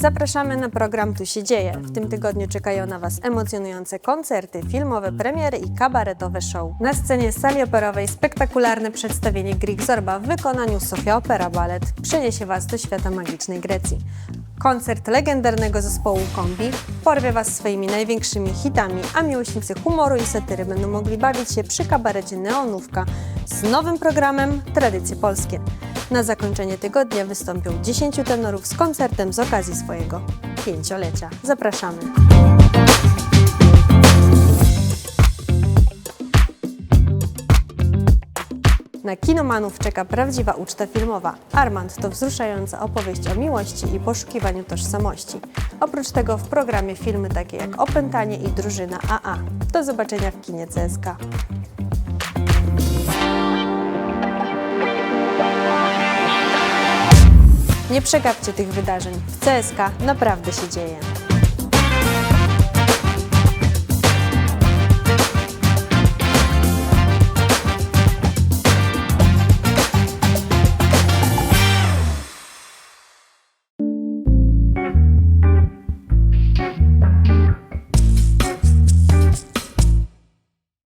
Zapraszamy na program Tu się dzieje. W tym tygodniu czekają na Was emocjonujące koncerty, filmowe premiery i kabaretowe show. Na scenie sali operowej spektakularne przedstawienie Greek Zorba w wykonaniu Sofia Opera Ballet przeniesie Was do świata magicznej Grecji. Koncert legendarnego zespołu Kombi porwie Was swoimi największymi hitami, a miłośnicy humoru i satyry będą mogli bawić się przy kabarecie Neonówka z nowym programem Tradycje Polskie. Na zakończenie tygodnia wystąpią 10 tenorów z koncertem z okazji swojego pięciolecia. Zapraszamy! Na kinomanów czeka prawdziwa uczta filmowa. Armand to wzruszająca opowieść o miłości i poszukiwaniu tożsamości. Oprócz tego w programie filmy takie jak Opętanie i Drużyna AA. Do zobaczenia w kinie CSK. Nie przegapcie tych wydarzeń. W CSK naprawdę się dzieje.